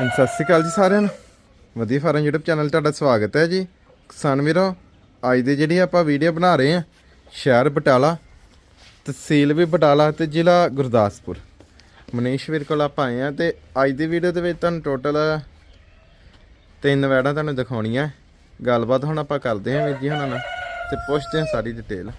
ਹਾਂਜੀ, ਸਤਿ ਸ਼੍ਰੀ ਅਕਾਲ ਜੀ ਸਾਰਿਆਂ ਨੂੰ। ਵਧੀਆ ਫਾਰਮ YouTube ਚੈਨਲ ਤੁਹਾਡਾ ਸਵਾਗਤ ਹੈ ਜੀ। ਕਿਸਾਨ ਵੀਰੋ ਅੱਜ ਦੇ ਜਿਹੜੀ ਆਪਾਂ ਵੀਡੀਓ ਬਣਾ ਰਹੇ ਹਾਂ ਸ਼ਹਿਰ ਬਟਾਲਾ ਤਹਿਸੀਲ ਵੀ ਬਟਾਲਾ ਤੇ ਜ਼ਿਲ੍ਹਾ ਗੁਰਦਾਸਪੁਰ। ਮਨੀਸ਼ ਵੀਰ ਕੋਲ ਆਪਾਂ ਆਏ ਆ ਤੇ ਅੱਜ ਦੀ ਵੀਡੀਓ ਦੇ ਵਿੱਚ ਤੁਹਾਨੂੰ ਟੋਟਲ ਤਿੰਨ ਵੈੜਾਂ ਤੁਹਾਨੂੰ ਦਿਖਾਉਣੀਆਂ। ਗੱਲਬਾਤ ਹੁਣ ਆਪਾਂ ਕਰਦੇ ਹਾਂ ਵੀਰ ਜੀ ਹੁਣਾਂ ਨਾਲ ਤੇ ਪੁੱਛਦੇ ਹਾਂ ਸਾਰੀ ਡਿਟੇਲ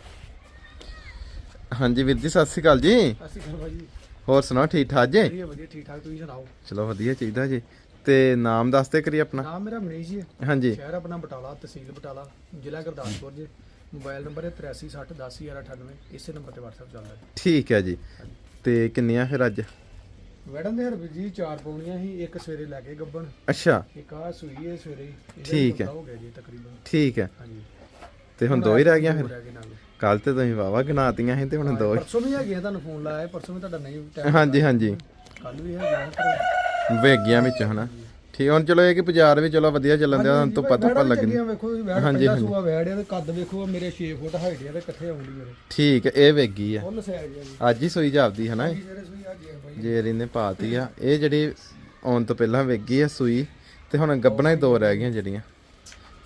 ਹਾਂਜੀ ਵੀਰ ਜੀ ਸਤਿ ਸ਼੍ਰੀ ਅਕਾਲ ਜੀ। ਅਸੀਂ ਘਰ ਭਾਜੀ ਹੋਰ ਸੁਣਾਓ ਠੀਕ ਠਾਕ ਜੀ? ਵਧੀਆ ਵਧੀਆ ਠੀਕ ਠਾਕ ਤੁਸੀਂ ਸੁਣਾਓ? ਚਲੋ ਵਧੀਆ ਚਾਹੀਦਾ ਜੀ। ਤੇ ਨਾਮ ਦੱਸਦੇ ਕਰੀ ਆਪਣਾ। ਨਾਮ ਮੇਰਾ ਮਨੀਸ਼ ਜੀ ਹੈ। ਹਾਂਜੀ। ਸ਼ਹਿਰ ਆਪਣਾ ਬਟਾਲਾ ਤਹਿਸੀਲ ਬਟਾਲਾ ਜ਼ਿਲ੍ਹਾ ਗੁਰਦਾਸਪੁਰ ਜੀ। ਮੋਬਾਈਲ ਨੰਬਰ ਹੈ 8360101198 ਇਸੇ ਨੰਬਰ ਤੇ WhatsApp ਚੱਲਦਾ ਹੈ। ਠੀਕ ਹੈ ਜੀ। ਤੇ ਕਿੰਨੀਆਂ ਫਿਰ ਅੱਜ? ਮੈਡਮ ਦੇ ਹਰਬੀ ਜੀ ਚਾਰ ਪੌਣੀਆਂ ਸੀ ਇੱਕ ਸਵੇਰੇ ਲੈ ਕੇ ਗੱਬਣ ਅੱਛਾ। ਇੱਕ ਆ ਸੂਈ ਹੈ ਸਵੇਰੇ ਠੀਕ ਹੀ। ਹੈ। ਗਿਆ ਜੀ ਤਕਰੀਬਨ। ਠੀਕ ਹੈ। ਹਾਂਜੀ। ਤੇ ਹੁਣ ਦੋ ਹੀ ਰਹਿ ਗਈਆਂ ਦੋ ਫਿਰ? ਰਹਿ ਗਏ ਨਾਲ। ਕੱਲ ਤੇ ਤੁਸੀਂ ਵਾਵਾ ਗਨਾਤੀਆਂ ਸੀ ਤੇ ਹੁਣ ਦੋ ਪਰਸੋਂ ਵੀ ਹੈਗੇ ਆ, ਤੁਹਾਨੂੰ ਫੋਨ ਲਾਇਆ ਪਰਸੋਂ ਵੀ ਤੁਹਾਡਾ ਨਹੀਂ ਟਾਈਮ ਹਾਂਜੀ ਹਾਂਜੀ। ਕੱਲ ਵੀ ਹੈਗਾ ਵੇਗੀਆਂ ਵਿੱਚ ਹਨਾ। ਠੀਕ ਹੁਣ ਚਲੋ ਇਹ ਕਿ ਬਾਜ਼ਾਰ ਵੀ ਚਲੋ ਵਧੀਆ ਚੱਲਣ ਦਿਆ ਤੁਹਾਨੂੰ ਧੁੱਪਾ ਧੁੱਪਾ ਲੱਗਣੀ ਵੇਖੋ ਵੈੜ ਹਾਂਜੀ, ਹਾਂਜੀ। ਸੂਆ ਵੈੜ ਆ ਤੇ ਕੱਦ ਵੇਖੋ ਮੇਰੇ 6 ਫੁੱਟ ਹਾਈਟ ਆ ਤੇ ਇਕੱਠੇ ਆਉਂਦੀ ਮੇਰੇ। ਠੀਕ ਹੈ ਇਹ ਵੇਗੀ ਆ। ਫੁੱਲ ਸਾਈਜ਼ ਆ ਜੀ। ਅੱਜ ਹੀ ਸੋਈ ਜਾਪਦੀ ਹਨਾ ਇਹ? ਜਿਹੜੇ ਸੂਈ ਆ ਗਿਆ ਬਾਈ। ਜੇ ਇਹਨੇ ਪਾਤੀ ਆ ਇਹ ਜਿਹੜੀ ਆਉਣ ਤੋਂ ਪਹਿਲਾਂ ਵੇਗੀ ਆ ਸੂਈ ਤੇ ਹੁਣ ਗੱਬਣਾ ਹੀ ਦੋ ਰਹਿ ਗਈਆਂ ਜਿਹੜੀਆਂ।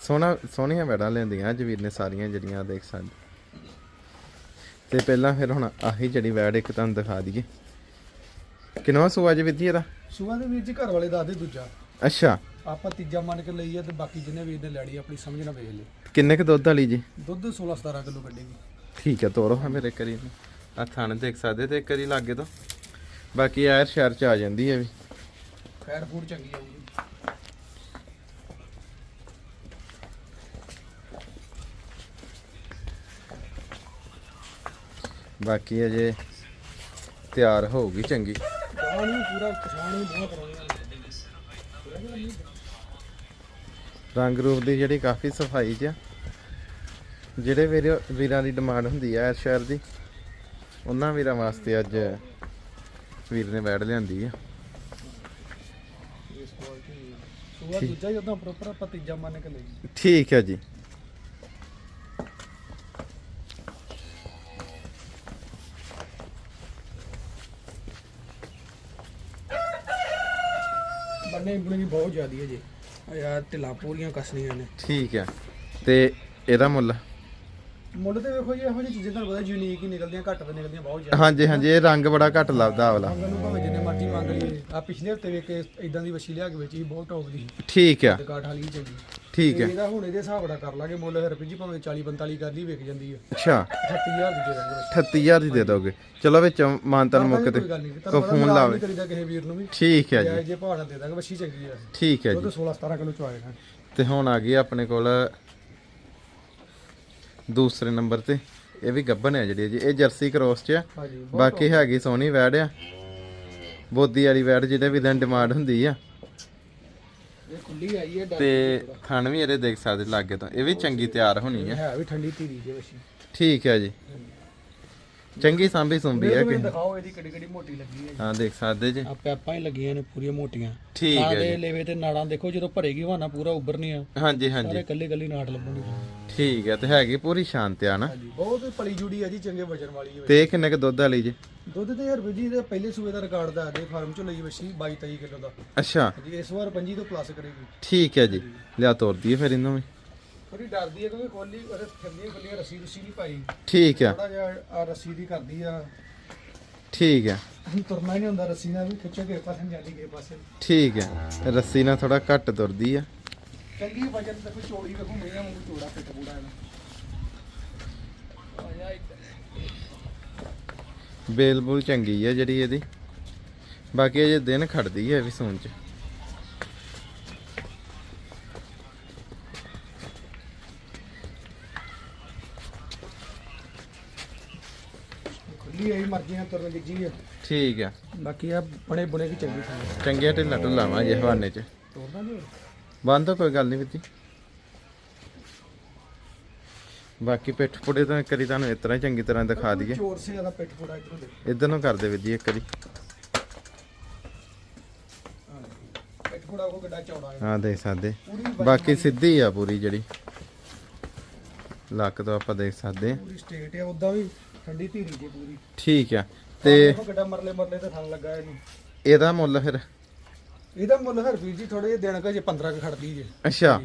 ਸੋਹਣਾ ਸੋਹਣੀਆਂ ਵੈੜਾਂ ਲੈਂਦੀਆਂ ਅੱਜ ਵੀਰ ਨੇ ਸਾਰੀਆਂ ਜਿਹੜੀਆਂ ਦੇਖ ਸਕਦੇ। ਤੇ ਪਹਿਲਾਂ ਫਿਰ ਹੁਣ ਆਹੀ ਜਿਹੜੀ ਵੈੜ ਇੱਕ ਤੁਹਾਨੂੰ ਦਿਖਾ ਦਈਏ। ਕਿਨਵਾ ਸੂਆ ਜੀ ਵਿਧੀ ਇਹਦਾ? ਸੂਆ ਦੇ ਵੀਰ ਜੀ ਘਰ ਵਾਲੇ ਦੱਸਦੇ ਦੂਜਾ। ਅੱਛਾ। ਆਪਾਂ ਤੀਜਾ ਮੰਨ ਕੇ ਲਈ ਆ ਤੇ ਬਾਕੀ ਜਿੰਨੇ ਵੀਰ ਨੇ ਲੈਣੀ ਆਪਣੀ ਸਮਝ ਨਾਲ ਵੇਚ ਲਈ ਕਿੰਨੇ ਕ ਦੁੱਧ ਵਾਲੀ ਜੀ? ਦੁੱਧ 16 17 ਕਿਲੋ ਕੱਢੇਗੀ। ਠੀਕ ਹੈ ਤੋਰੋ ਹਾਂ ਮੇਰੇ ਕਰੀ ਆ ਥਣ ਦੇਖ ਸਕਦੇ ਤੇ ਕਰੀ ਲਾਗੇ ਤੋਂ। ਬਾਕੀ ਯਾਰ ਸ਼ਹਿਰ ਚ ਆ ਜਾਂਦੀ ਹੈ ਵੀ। ਫੈਟ ਫੂਡ ਚੰਗੀ ਆਊਗੀ। ਬਾਕੀ ਅਜੇ ਤਿਆਰ ਹੋਊਗੀ ਚੰਗੀ। ਪੂਰਾ ਪਛਾਣ ਹੀ ਬਹੁਤ ਰੰਗ ਰੂਪ ਦੀ ਜਿਹੜੀ ਕਾਫੀ ਸਫ਼ਾਈ 'ਚ ਜਿਹੜੇ ਵੀਰ ਵੀਰਾਂ ਦੀ ਡਿਮਾਂਡ ਹੁੰਦੀ ਹੈ ਸ਼ਹਿਰ ਦੀ ਉਹਨਾਂ ਵੀਰਾਂ ਵਾਸਤੇ ਅੱਜ ਵੀਰ ਨੇ ਵੈੜ ਲਿਆਂਦੀ ਆ। ਇਸ ਕੁਆਲਿਟੀ ਸੂਆ ਬੰਨੇ ਬੁਣੇ ਦੀ ਬਹੁਤ ਜ਼ਿਆਦੀ ਹੈ ਜੀ। ਆ ਯਾਰ ਢਿੱਲਾਂ ਪੂਰੀਆਂ ਕਸਣੀਆਂ ਨੇ। ਠੀਕ ਹੈ। ਤੇ ਇਹਦਾ ਮੁੱਲ? ਮੁੱਲ ਤੇ ਵੇਖੋ ਜੀ ਇਹੋ ਜਿਹੀ ਚੀਜ਼ਾਂ ਤੁਹਾਨੂੰ ਪਤਾ ਯੂਨੀਕ ਹੀ ਨਿਕਲਦੀਆਂ ਘੱਟ ਤੇ ਨਿਕਲਦੀਆਂ ਬਹੁਤ ਜ਼ਿਆਦਾ ਹਾਂਜੀ ਹਾਂਜੀ ਇਹ ਰੰਗ ਬੜਾ ਘੱਟ ਲੱਭਦਾ ਵਾਲਾ ਅੰਗਨ ਨੂੰ ਭਾਵੇਂ ਜਿੰਨੇ ਮਰਜ਼ੀ ਮੰਗ ਲਈਏ। ਆ ਪਿਛਲੇ ਹਫ਼ਤੇ ਵੇਖ ਕੇ ਇਦਾਂ ਦੀ ਵਛੀ ਲਿਆ ਕੇ ਵੇਚੀ ਸੀ, ਬਹੁਤ ਟੌਪ ਦੀ। ਠੀਕ ਆ। ਤੇ ਕਾਠ ਵਾਲੀ ਚੰਗੀ। ਠੀਕ ਹੈ। ਇਹਦਾ ਹੁਣ ਇਹਦੇ ਹਿਸਾਬ ਨਾਲ ਕਰ ਲਾਂਗੇ ਮੁੱਲ ਰੁਪਏ ਜੀ ਭਾਵੇਂ 40 45 ਕਰ ਲਈ ਵਿਕ ਜਾਂਦੀ ਹੈ। ਅੱਛਾ। 38000 ਦੀ ਦੇ ਦਾਂਗੇ ਵਛੀ। 38000 ਦੀ ਦੇ ਦੋਗੇ। ਚਲੋ ਵਿੱਚ ਮਾਨਤਨ ਮੁੱਕ ਤੇ ਕੋ ਫੋਨ ਲਾਵੇ ਕਰੀਦਾ ਕਿਸੇ ਵੀਰ ਨੂੰ ਵੀ। ਠੀਕ ਹੈ ਜੀ। ਜੇ ਨਾਲ ਦੇ ਦਾਂਗੇ ਵਛੀ ਚੰਗੀ ਹੈ ਠੀਕ ਹੈ ਜੀ। 16 17 ਕਿਲੋ ਚੁਆਏਗਾ ਤੇ ਹੁਣ ਆ ਗਈ ਆਪਣੇ ਕੋਲ ਦੂਸਰੇ ਨੰਬਰ ਤੇ। ਇਹ ਵੀ ਗੱਬਨ ਹੈ ਜਿਹੜੀ ਜੀ। ਇਹ ਜਰਸੀ ਕ੍ਰੋਸ ਚ ਆ। ਬਾਕੀ ਹੈਗੀ ਸੋਹਣੀ ਵੈੜ ਆ। ਬੋਦੀ ਵਾਲੀ ਵੈੜ ਜਿਹਦੇ ਵੀ ਦਿਨ ਡਿਮਾਂਡ ਹੁੰਦੀ ਆ। ਖੁੱਲੀ ਆਈ ਹੈ ਤੇ ਥਣ ਵੀ ਇਹਦੇ ਦੇਖ ਸਕਦੇ ਲਾਗੇ ਤੋਂ। ਇਹ ਵੀ ਚੰਗੀ ਤਿਆਰ ਹੋਣੀ ਆ ਹੈ ਵੀ ਠੰਡੀ ਧੀਰੀ ਜੇ ਵਛੀ ਠੀਕ ਹੈ ਜੀ। ਚੰਗੀ ਸਾਂਭੀ ਸੁੰਭੀ ਹੈ ਕਿ ਦਿਖਾਓ ਇਹਦੀ ਕਿੱਡੀ ਕਿੱਡੀ ਮੋਟੀ ਲੱਗੀ ਹੈ ਹਾਂ ਦੇਖ ਸਕਦੇ ਜੀ। ਆ ਪੈਪਾਂ ਹੀ ਲੱਗੀਆਂ ਨੇ ਪੂਰੀਆਂ ਮੋਟੀਆਂ। ਠੀਕ ਹੈ ਜੀ। ਲੇਵੇ ਤੇ ਨਾੜਾਂ ਦੇਖੋ ਜਦੋਂ ਭਰੇਗੀ ਹਵਾਨਾ ਪੂਰਾ ਉੱਭਰਨੀ ਆ ਹਾਂਜੀ। ਸਾਰੇ ਹਾਂਜੀ ਕੱਲੇ ਕੱਲੇ ਨਾੜ ਲੱਭਣਗੇ ਠੀਕ ਹੈ ਤੇ ਹੈਗੀ ਪੂਰੀ ਸ਼ਾਂਤ ਆ ਨਾ। ਹਾਂਜੀ ਬਹੁਤ ਪਲੀ ਜੁੜੀ ਆ ਜੀ ਚੰਗੇ ਵਜਨ ਵਾਲੀ ਹੈ ਤੇ ਕਿੰਨੇ ਕ ਦੁੱਧ ਵਾਲੀ ਜੀ? ਦੁੱਧ ਤੇ ਹਰਬੀ ਜੀ ਦੇ ਪਹਿਲੇ ਸੂਏ ਦਾ ਰਿਕਾਰਡ ਦਾ ਦੇ ਫਾਰਮ ਚੋਂ ਲਈ ਵਛੀ 22 23 ਕਿਲੋ ਦਾ। ਅੱਛਾ। ਜੀ ਇਸ ਵਾਰ 25 ਤੋਂ ਪਲੱਸ ਕਰੇਗੀ। ਠੀਕ ਹੈ ਜੀ। ਲਿਆ ਤੋਰ ਦਈਏ ਫਿਰ ਇਹਨੂੰ ਵੀ। ਥੋੜੀ ਡਰਦੀ ਹੈ ਕਿਉਂਕਿ ਖੋਲੀ ਉਹਦੇ ਥੱਲੇ ਖੁੱਲੀ ਰੱਸੀ ਰੁੱਸੀ ਨਹੀਂ ਪਾਈ। ਠੀਕ ਹੈ। ਥੋੜਾ ਜਿਹਾ ਆ ਰੱਸੀ ਦੀ ਕਰਦੀ ਆ। ਠੀਕ ਹੈ। ਤੁਰਨਾ ਨਹੀਂ ਹੁੰਦਾ ਰੱਸੀ ਨਾਲ ਵੀ ਖਿੱਚੋ ਕਿਸੇ ਪਾਸੇ ਨੂੰ ਜਾਂਦੀ ਕਿਸੇ ਪਾਸੇ। ਨੂੰ। ਠੀਕ ਹੈ। ਰੱਸੀ ਨਾਲ ਥੋੜਾ ਘੱਟ ਤੁਰਦੀ ਆ। ਚੰਗੀ ਵਜਨ ਤੇ ਕੋਈ ਚੋੜੀ ਵੇਖੋ ਮੇਰਾ ਮੂੰਹ ਚੋੜਾ ਫਿੱਟ ਪੂੜਾ ਇਹਦਾ। ਆ ਜਾ ਇੱਧਰ। ਬੇਲ ਬੁਲ ਚੰਗੀ ਆ ਜਿਹੜੀ ਇਹਦੀ। ਬਾਕੀ ਅਜੇ ਦਿਨ ਖੜਦੀ ਹੈ ਵੀ ਸੂਣ ਚ। ਖੁੱਲੀ ਆਈ ਮਰਜ਼ੀ ਨਾਲ ਤੁਰਨ ਦੀ ਹੈ ਠੀਕ ਆ। ਬਾਕੀ ਆ ਬਣੇ ਬੁਣੇ ਦੀ ਚੰਗੀ ਚੰਗੀਆਂ ਢਿੱਲਾ ਢੁੱਲਾਵਾਂ ਜੇ ਹਵਾਨੇ ਚ। ਤੋੜਨਾ ਨਹੀਂ ਬੰਦ ਕੋਈ ਗੱਲ ਨਹੀਂ ਵੀਤੀ। ਬਾਕੀ ਪਿੱਠ ਪੁੜੇ ਤਾਂ ਇੱਕ ਵਾਰੀ ਤੁਹਾਨੂੰ ਇਸ ਤਰ੍ਹਾਂ ਚੰਗੀ ਤਰ੍ਹਾਂ ਦਿਖਾ ਦਈਏ। ਚੋਰ ਸੇ ਜ਼ਿਆਦਾ ਪਿੱਠ ਫੋੜਾ ਇਧਰੋਂ ਦੇ ਇਧਰ ਨੂੰ ਕਰ ਦੇ ਵੀਰ ਜੀ ਇੱਕ ਵਾਰੀ। ਪਿੱਠ ਫੋੜਾ ਕੋ ਕਿੱਡਾ ਚੌੜਾ ਹੈ। ਹਾਂ ਦੇਖ ਸਕਦੇ। ਬਾਕੀ ਸਿੱਧੀ ਆ ਪੂਰੀ ਜਿਹੜੀ। ਲੱਕ ਤੋਂ ਆਪਾਂ ਦੇਖ ਸਕਦੇ। ਪੂਰੀ ਸਟੇਟ ਹੈ ਉਦਾਂ ਵੀ ਠੰਡੀ ਧੀਰੀ ਜੇ ਪੂਰੀ। ਠੀਕ ਆ। ਤੇ ਕਿੱਡਾ ਮਰਲੇ ਮਰਲੇ ਤੇ ਥਣ ਲੱਗਾ ਇਹਨੂੰ। ਇਹਦਾ ਮੁੱਲ ਫਿਰ? ਇਹਦਾ ਮੁੱਲ ਹਰਪ੍ਰੀਤ ਜੀ ਥੋੜੇ ਜਿਹੇ ਦਿਨ ਕਾ ਜੇ 15 ਕ ਖੜਦੀ ਜੇ। ਅੱਛਾ।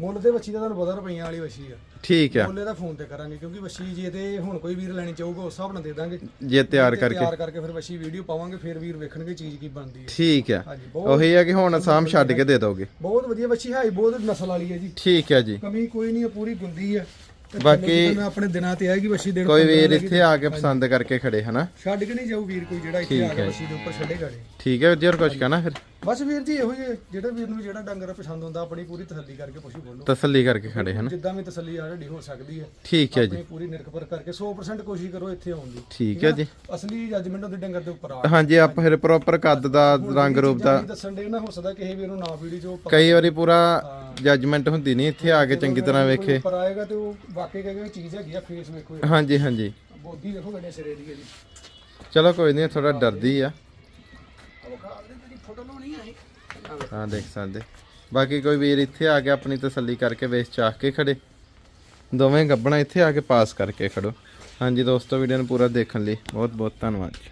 ਮੁੱਲ ਦੇ ਵੱਛੀ ਦਾ ਤੁਹਾਨੂੰ ਪਤਾ ਰੁਪਈਆਂ ਵਾਲੀ ਵੱਛੀ ਆ। ਠੀਕ ਆ। ਮੁੱਲ ਇਹਦਾ ਫੋਨ ਤੇ ਕਰਾਂਗੇ ਕਿਉਂਕਿ ਵੱਛੀ ਜੇ ਤੇ ਹੁਣ ਕੋਈ ਵੀਰ ਲੈਣੀ ਚਾਹੂਗਾ ਉਸ ਹਿਸਾਬ ਨਾਲ ਦੇ ਦਾਂਗੇ। ਜੇ ਤਿਆਰ ਤੇ ਕਰਕੇ। ਤਿਆਰ ਕਰਕੇ ਫਿਰ ਵੱਛੀ ਵੀਡੀਓ ਪਾਵਾਂਗੇ ਫਿਰ ਵੀਰ ਵੇਖਣਗੇ ਚੀਜ਼ ਕੀ ਬਣਦੀ ਹੈ ਠੀਕ ਆ। ਉਹੀ ਆ ਕਿ ਹੁਣ ਸਾਮ ਛੱਡ ਕੇ ਦੇ ਦੋਗੇ। ਬਹੁਤ ਵਧੀਆ ਵੱਛੀ ਹੈ ਬਹੁਤ ਨਸਲ ਵਾਲੀ ਹੈ ਜੀ। ਠੀਕ ਆ ਜੀ। ਕਮੀ ਕੋਈ ਨਹੀਂ ਪੂਰੀ ਗੁੰਦੀ ਹੈ ਤੇ ਬਾਕੀ- ਆਪਣੇ ਦਿਨਾਂ ਤੇ ਆਏਗੀ ਵੱਛੀ ਦੇਣ ਕੋਈ 15 ਵੀਰ। ਇੱਥੇ ਆ ਕੇ ਪਸੰਦ ਕਰਕੇ ਖੜੇ ਹਨਾ? ਛੱਡ ਕੇ ਨਹੀਂ ਜਾਊ ਵੀਰ ਕੋਈ ਜਿਹੜਾ ਇੱਥੇ ਆ ਕੇ ਵੱਛੀ ਦੇ ਉੱਪਰ ਛੱਡੇਗਾ ਠੀਕ ਹੈ ਜੀ ਹੋਰ ਕੁਝ ਕਹਿਣਾ ਫਿਰ? ਬਸ ਵੀਰ ਜੀ ਇਹੋ ਜਿਹੇ ਜਿਹੜਾ ਵੀਰ ਨੂੰ ਜਿਹੜਾ ਡੰਗਰ ਪਸੰਦ ਹੁੰਦਾ ਆਪਣੀ ਪੂਰੀ ਤਸੱਲੀ ਕਰਕੇ ਪੁੱਛੀ ਬੋਲੋ। ਤਸੱਲੀ ਕਰਕੇ ਖੜੇ ਹਨਾ। ਜਿੱਦਾਂ ਵੀ ਤਸੱਲੀ ਆਲਰੇਡੀ ਹੋ ਸਕਦੀ ਹੈ। ਠੀਕ ਹੈ ਜੀ। ਆਪਣੀ ਪੂਰੀ ਨਿਰਭਰ ਕਰਕੇ 100% ਕੋਸ਼ਿਸ਼ ਕਰੋ ਇੱਥੇ ਆਉਣ ਦੀ। ਠੀਕ ਹੈ ਜੀ। ਅਸਲੀ ਜੱਜਮੈਂਟ ਉਹਦੇ ਡੰਗਰ ਦੇ ਉੱਪਰ ਆ ਹਾਂਜੀ ਆਪਾਂ ਫਿਰ ਪ੍ਰੋਪਰ ਕੱਦ ਦਾ ਰੰਗ ਰੂਪ ਦਾ ਦੱਸਣ ਦੇ ਨਾ ਹੋ ਸਕਦਾ ਕਿਸੇ ਵੀਰ ਨੂੰ ਨਾ ਵੀਡੀਓ ਜੋ ਕਈ ਵਾਰੀ ਪੂਰਾ ਜੱਜਮੈਂਟ ਹੁੰਦੀ ਨਹੀਂ ਇੱਥੇ ਆ ਕੇ ਚੰਗੀ ਤਰ੍ਹਾਂ ਵੇਖੇ। ਉੱਪਰ ਆਏਗਾ ਤੇ ਉਹ ਵਾਕਈ ਕਹੇਗਾ ਚੀਜ਼ ਹੈਗੀ ਆ ਫੇਸ ਵੇਖੋ ਹਾਂਜੀ ਹਾਂਜੀ। ਬੋਦੀ ਵੇਖੋ ਗੱਡੇ ਸਿਰੇ ਦੀ ਇਹਦੀ ਚਲੋ ਕੋਈ ਨਹੀਂ ਥੋੜਾ ਡਰਦੀ ਆ। ਫੋਟੋ ਆ ਹਾਂ। ਦੇਖ ਸਕਦੇ। ਬਾਕੀ ਕੋਈ ਵੀਰ ਇੱਥੇ ਆ ਕੇ ਆਪਣੀ ਤਸੱਲੀ ਕਰਕੇ ਵੇਚ ਚਾਹ ਕੇ ਖੜੇ। ਦੋਵੇਂ ਗੱਬਣਾ ਇੱਥੇ ਆ ਕੇ ਪਾਸ ਕਰਕੇ ਖੜੋ। ਹਾਂਜੀ ਦੋਸਤੋ ਵੀਡੀਓ ਨੂੰ ਪੂਰਾ ਦੇਖਣ ਲਈ ਬਹੁਤ ਬਹੁਤ ਧੰਨਵਾਦ ਜੀ।